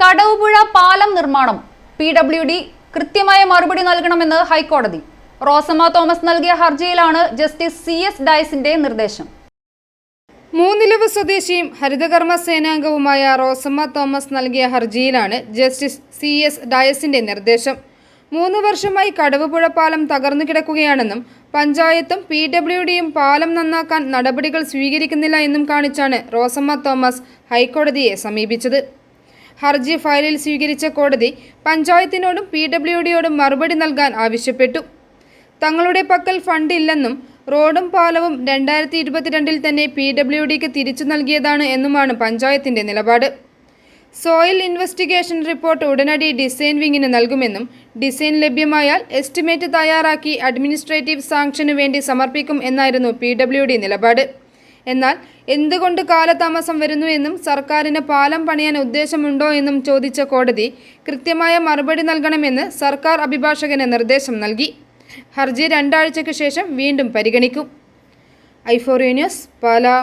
കടവുപുഴ പാലം നിർമ്മാണം. P W D കൃത്യമായ മറുപടി നൽകണമെന്ന് ഹൈക്കോടതി. റോസമ്മ തോമസ് നൽകിയ ഹർജിയിലാണ് ജസ്റ്റിസ് സി എസ് ഡയസിന്റെ നിർദ്ദേശം. മൂന്നിലവ് സ്വദേശിയും ഹരിതകർമ്മ സേനാംഗവുമായ റോസമ്മ തോമസ് നൽകിയ ഹർജിയിലാണ് ജസ്റ്റിസ് സി എസ് ഡയസിന്റെ നിർദ്ദേശം. മൂന്ന് വർഷമായി കടവുപുഴ പാലം തകർന്നു കിടക്കുകയാണെന്നും പഞ്ചായത്തും പി ഡബ്ല്യു ഡിയും പാലം നന്നാക്കാൻ നടപടികൾ സ്വീകരിക്കുന്നില്ല എന്നും കാണിച്ചാണ് റോസമ്മ തോമസ് ഹൈക്കോടതിയെ സമീപിച്ചത്. ഹർജി ഫയലിൽ സ്വീകരിച്ച കോടതി പഞ്ചായത്തിനോടും പി ഡബ്ല്യു ഡിയോടും മറുപടി നൽകാൻ ആവശ്യപ്പെട്ടു. തങ്ങളുടെ പക്കൽ ഫണ്ട് ഇല്ലെന്നും റോഡും പാലവും രണ്ടായിരത്തി ഇരുപത്തിരണ്ടിൽ തന്നെ പി ഡബ്ല്യു ഡിക്ക് തിരിച്ചു നൽകിയതാണ് എന്നുമാണ് പഞ്ചായത്തിന്റെ നിലപാട്. സോയിൽ ഇൻവെസ്റ്റിഗേഷൻ റിപ്പോർട്ട് ഉടനടി ഡിസൈൻ വിങ്ങിന് നൽകുമെന്നും ഡിസൈൻ ലഭ്യമായാൽ എസ്റ്റിമേറ്റ് തയ്യാറാക്കി അഡ്മിനിസ്ട്രേറ്റീവ് സാങ്ഷനു വേണ്ടി സമർപ്പിക്കും എന്നായിരുന്നു പി നിലപാട്. എന്നാൽ എന്തുകൊണ്ട് കാലതാമസം വരുന്നു എന്നും സർക്കാരിന് പാലം പണിയാൻ ഉദ്ദേശമുണ്ടോ എന്നും ചോദിച്ച കോടതി കൃത്യമായ മറുപടി നൽകണമെന്ന് സർക്കാർ അഭിഭാഷകന് നിർദ്ദേശം നൽകി. ഹർജി രണ്ടാഴ്ചയ്ക്ക് ശേഷം വീണ്ടും പരിഗണിക്കും. ഐഫോറിയ ന്യൂസ് പാലാ.